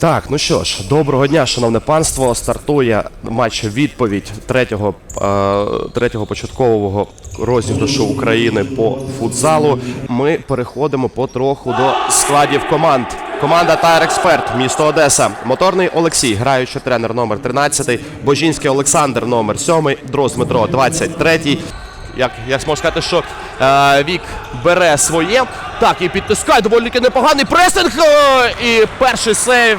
Так, ну що ж, доброго дня, шановне панство. Стартує матч відповідь третього, е, третього початкового розіграшу України по футзалу. Ми переходимо потроху до складів команд. Команда Тайр Експерт, місто Одеса. Моторний Олексій, граючий тренер номер 13, Божінський Олександр номер 7, Дрозд Дмитро 23. Як я можна сказати, що е, Вік бере своє. Так, і підтискає доволі непоганий пресинг. е, і перший сейв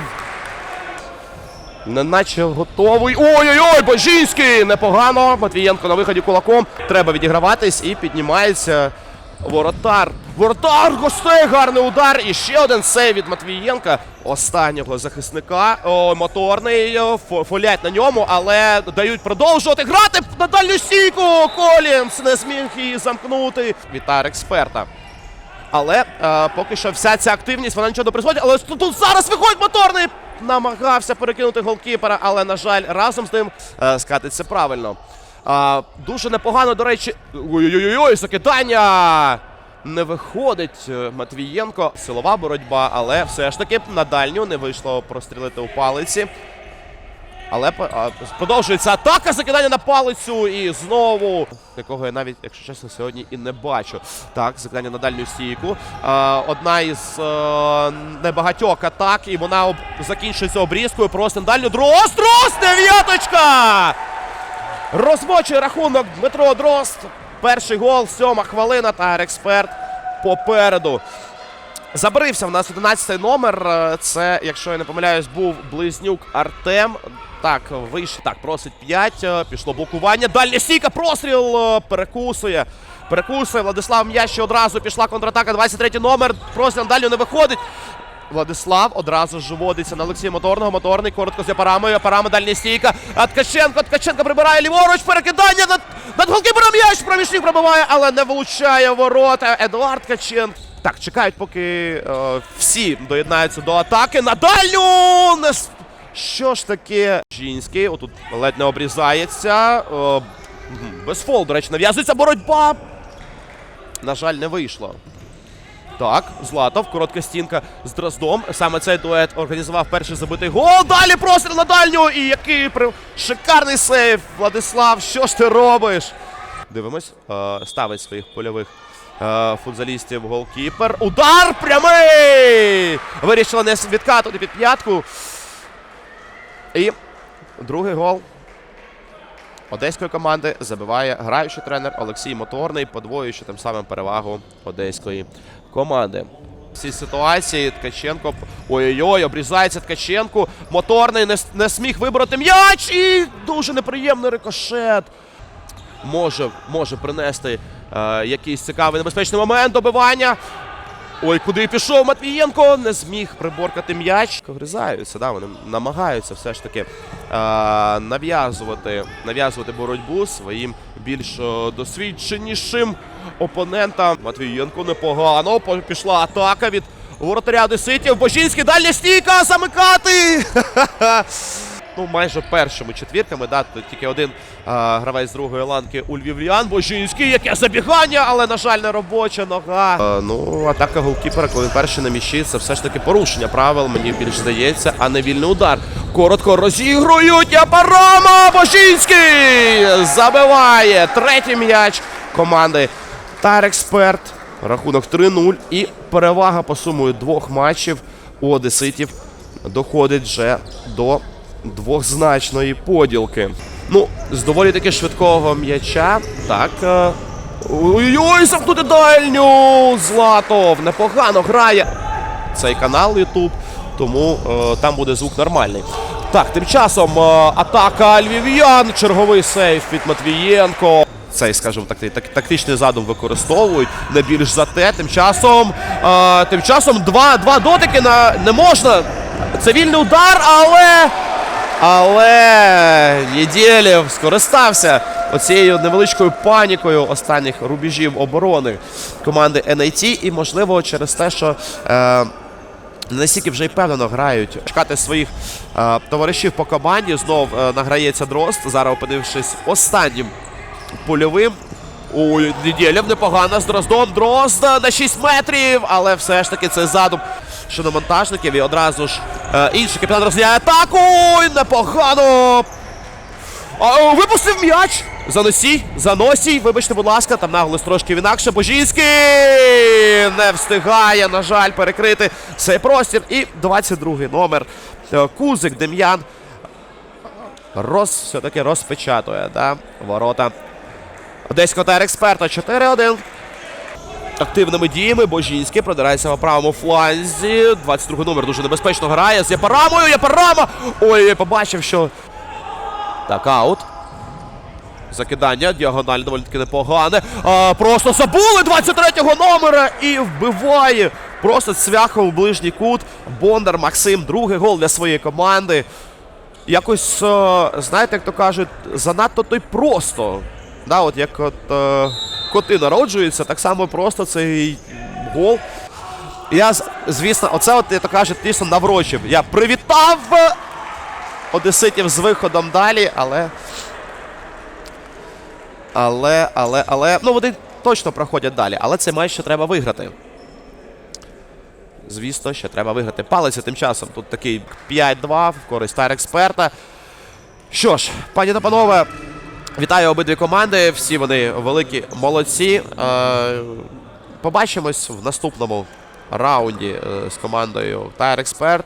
Неначе готовий. Ой-ой-ой, Божінський! Непогано. Матвієнко на виході кулаком. Треба відіграватись і піднімається воротар. Воротар гостей, гарний удар. І ще один сейв від Матвієнка. Останнього захисника. О, моторний. Фолять на ньому, але дають продовжувати грати на дальню стійку. Колінс не зміг її замкнути. Вітар експерта. Але е, поки що вся ця активність вона нічого не призводить. Але тут, зараз виходить моторний. Намагався перекинути голкіпера, але, на жаль, разом з ним е, скатиться правильно. Е, дуже непогано, до речі. Ой-ой-ой, закидання! Не виходить е, Матвієнко. Силова боротьба, але все ж таки на дальню не вийшло прострілити у палиці. Але а, продовжується атака, закидання на палицю і знову, якого я навіть, якщо чесно, сьогодні і не бачу. Так, закидання на дальню стійку. А, одна із е, небагатьох атак, і вона об... закінчується обрізкою. Просто на дальню Дрозд! Дрозд! Дев'яточка! Розмочує рахунок Дмитро Дрозд. Перший гол, сьома хвилина. Та експерт попереду. Забарився в нас 11 номер. Е, Це, якщо я не помиляюсь, був близнюк Артем. Так, вийшов. Так, просить 5. е, Пішло блокування. Дальня стійка, простріл е, перекусує. Перекусує. Владислав М'ящі одразу пішла контратака. 23 номер. Простріл дальню не виходить. Владислав одразу ж водиться на Олексія Моторного. Моторний коротко з Апарамою. Апарама дальня стійка. А Ткаченко. Ткаченко прибирає ліворуч. Перекидання над, над голкіпером м'яч. Проміжник пробиває, але не влучає ворота. Едуард Ткаченко. Так, чекають, поки е, всі доєднаються до атаки. На дальню! Що ж таке? Жінський. Отут ледь не обрізається. Е, без фол, до речі, нав'язується боротьба. На жаль, не вийшло. Так, Златов, коротка стінка з Дроздом. Саме цей дует організував перший забитий гол. Далі простріл на дальню. І який шикарний сейв. Владислав, що ж ти робиш? Дивимось. Е, ставить своїх польових е, футзалістів голкіпер. Удар прямий! Вирішила не відкатувати під п'ятку. І другий гол одеської команди забиває граючий тренер Олексій Моторний, подвоюючи тим самим перевагу одеської команди. В цій ситуації Ткаченко. Ой-ой-ой, обрізається Ткаченко. Моторний не, не сміг вибороти м'яч. І дуже неприємний рикошет. Може, може принести е, якийсь цікавий небезпечний момент добивання. Ой, куди пішов Матвієнко, не зміг приборкати м'яч. Гризаються, да, вони намагаються все ж таки е, нав'язувати, нав'язувати боротьбу своїм більш досвідченішим опонентам. Матвієнко непогано. по- Пішла атака від воротаря Одеситів. Божінський дальня стійка замикати. Ну, майже першими четвірками, да, тільки один а, гравець з другої ланки у Львів'ян. Божинський, яке забігання, але, на жаль, не робоча нога. Е, ну, атака голкіпера, коли він перший на м'ячі, це все ж таки порушення правил, мені більш здається, а не вільний удар. Коротко розігрують. Апарама! Божинський забиває третій м'яч команди Тарексперт. Рахунок 3-0 і перевага по сумою двох матчів у одеситів доходить вже до двохзначної поділки. Ну, з доволі таки швидкого м'яча. Так. е, Ой-ой, замкнути дальню! Златов непогано грає цей канал YouTube, тому е, там буде звук нормальний. Так, тим часом е, атака львів'ян, черговий сейф від Матвієнко. Цей, скажімо так, так, тактичний задум використовують не більш за те. Тим часом, е, тим часом два, два дотики на не можна. Це вільний удар, але. Але Єдєлєв скористався оцією невеличкою панікою останніх рубежів оборони команди NIT. І, можливо, через те, що е, настільки вже й впевнено грають. Чекати своїх е, товаришів по команді. Знов е, награється Дрозд. Зараз опинившись останнім польовим. Ой, Недєлєв непогано з Дроздом. Дрозд на 6 метрів, але все ж таки це задум щодо монтажників. І одразу ж інший капітан розганяє атаку. І непогано. Випустив м'яч. Заносій, заносій. Вибачте, будь ласка, там наголос трошки інакше. Божінський не встигає, на жаль, перекрити цей простір. І 22-й номер. е, Кузик Дем'ян. Роз, все-таки розпечатує, да? Ворота. Одеського експерта 4-1. Активними діями Божінський продирається по правому фланзі. 22 номер дуже небезпечно грає з Япарамою. Япарама! Ой, я побачив, що. Так, аут. Закидання, діагональ доволі таки непогане. А, просто забули 23-го номера і вбиває. Просто цвяхом в ближній кут. Бондар Максим, другий гол для своєї команди. Якось, е, знаєте, як то кажуть, занадто то й просто. Да, от як от, е, коти народжуються, так само просто цей гол. Я, звісно, оце, от, як то кажуть, дійсно наврочив. Я привітав одеситів з виходом далі, але. Але, але, але. Ну, вони точно проходять далі, але цей матч ще треба виграти. Звісно, ще треба виграти. Палиця тим часом. Тут такий 5-2 в користь тайр експерта. Що ж, пані та панове, вітаю обидві команди. Всі вони великі молодці. Е, побачимось в наступному раунді е, з командою Тайр Експерт.